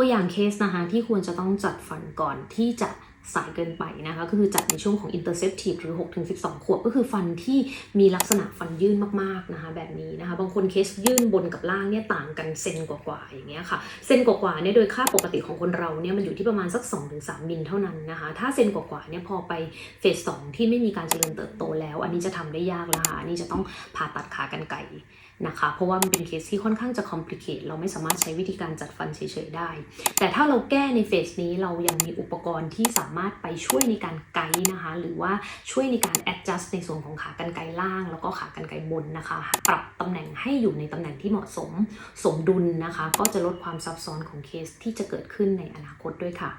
ตัวอย่างเคสนะคะที่ควรจะต้องจัดฟันก่อนที่จะ สายเกินไปนะคะ ก็คือจัดในช่วงของ interceptive หรือ 6-12 ขวบ ก็คือฟันที่มีลักษณะฟันยื่นมากๆนะคะแบบนี้นะคะ บางคนเคสยื่นบนกับล่างเนี่ยต่างกันเซนกว่าๆอย่างเงี้ยค่ะ เซนกว่าๆเนี่ยโดยค่าปกติของคนเราเนี่ยมันอยู่ที่ประมาณสัก 2-3 มิลเท่านั้นนะคะ ถ้าเซนกว่าๆเนี่ยพอไปเฟสสองที่ไม่มีการเจริญเติบโตแล้ว อันนี้จะทำได้ยากล้วค่ะอันนี้จะต้องผ่าตัดขากรรไกรนะคะ เพราะว่ามันเป็นเคสที่ค่อนข้างจะคอมพลีเคทเราไม่สามารถใช้วิธีการจัดฟันเฉยๆได้ แต่ถ้าเราแก้ในเฟสนี้เรายังมีอุปกรณ์ที่สามารถไปช่วยในการไกด์นะคะ หรือว่าช่วยในการ adjust ในส่วนของขากรรไกรล่าง แล้วก็ขากรรไกรบนนะคะ ปรับตำแหน่งให้อยู่ในตำแหน่งที่เหมาะสมสมดุลนะคะ ก็จะลดความซับซ้อนของเคสที่จะเกิดขึ้นในอนาคตด้วยค่ะ